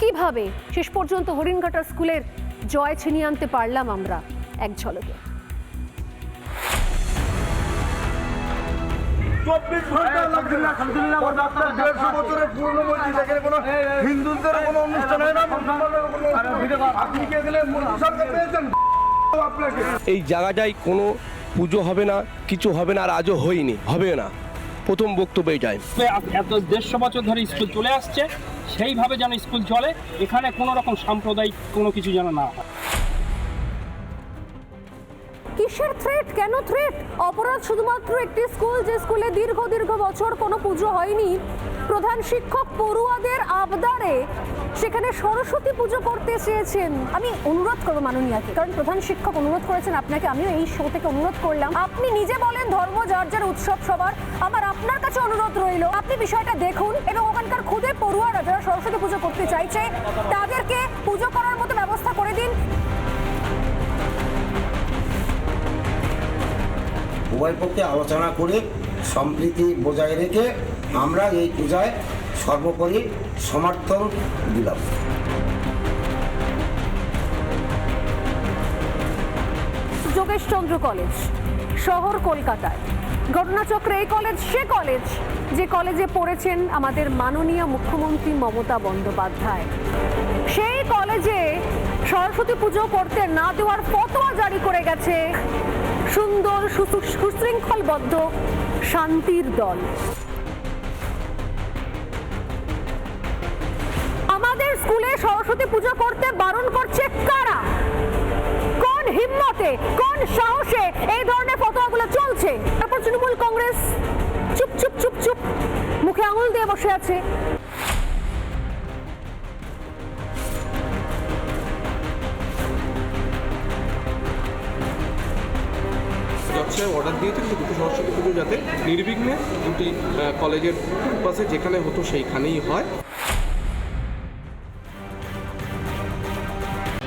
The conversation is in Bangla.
কীভাবে? শেষ পর্যন্ত হরিণঘাটা স্কুলের জয় ছিনিয়ে আনতে পারলাম আমরা এক ঝলকে। চব্বিশ ঘণ্টা লাগছে না পঁচাত্তর দেড়শো বছরের পুরনো মসজিদ এখানে কোনো হিন্দুদের কোনো অনুষ্ঠান হয় না। আপনি কে গেলে মোদী পেয়েছেন? এই জায়গাটায় কোনো পুজো হবে না কিছু হবে না আর আজও হয়নি হবে না। প্রথম বক্তব্য এটাই এত দেড়শো বছর ধরে স্কুল চলে আসছে সেইভাবে যেন স্কুল চলে এখানে কোনো রকম সাম্প্রদায়িক কোনো কিছু যেন না হয়। কিসের থ্রেট কেন থ্রেট অপরাধ শুধুমাত্র একটি স্কুল যে স্কুলে দীর্ঘ দীর্ঘ বছর কোনো পুজো হয়নি। প্রধান শিক্ষক পড়ুয়াদের আবদারে সেখানে সরস্বতী পুজো করতে চেয়েছেন। আমি অনুরোধ করব মাননীয়াকে কারণ প্রধান শিক্ষক অনুরোধ করেছেন আপনাকে আমিও এই শো থেকে অনুরোধ করলাম। আপনি নিজে বলেন ধর্ম যার যার উৎসব সবার। আমার আপনার কাছে অনুরোধ রইল আপনি বিষয়টা দেখুন এবং ওখানকার খুদে পড়ুয়ারা যারা সরস্বতী পুজো করতে চাইছে তাদেরকে পুজো করার মতো ব্যবস্থা করে দিন। উভয় পক্ষে আলোচনা করে সম্প্রীতি বজায় রেখে আমরা এই পূজায় সর্বোপরি সমর্থন দিলাম। যোগেশচন্দ্র কলেজ। শহর কলকাতায়। ঘটনাচক্রে এই কলেজ সে কলেজ যে কলেজে পড়েছেন আমাদের মাননীয় মুখ্যমন্ত্রী মমতা বন্দ্যোপাধ্যায়। সেই কলেজে সরস্বতী পুজো করতে না দেওয়ার ফতোয়া জারি করে গেছে সুন্দর সুশৃঙ্খলবদ্ধ শান্তির দল। আমাদের স্কুলে সরস্বতী পুজো করতে বারণ করছে কারা? কোন হিম্মতে, কোন সাহসে এই ধরনের চলছে তারপর তৃণমূল কংগ্রেস চুপ চুপ চুপ চুপ। মুখে আঙুল দিয়ে বসে আছে। নির্বিঘ্নে দুটি কলেজের পাশে যেখানে হতো সেইখানেই হয়।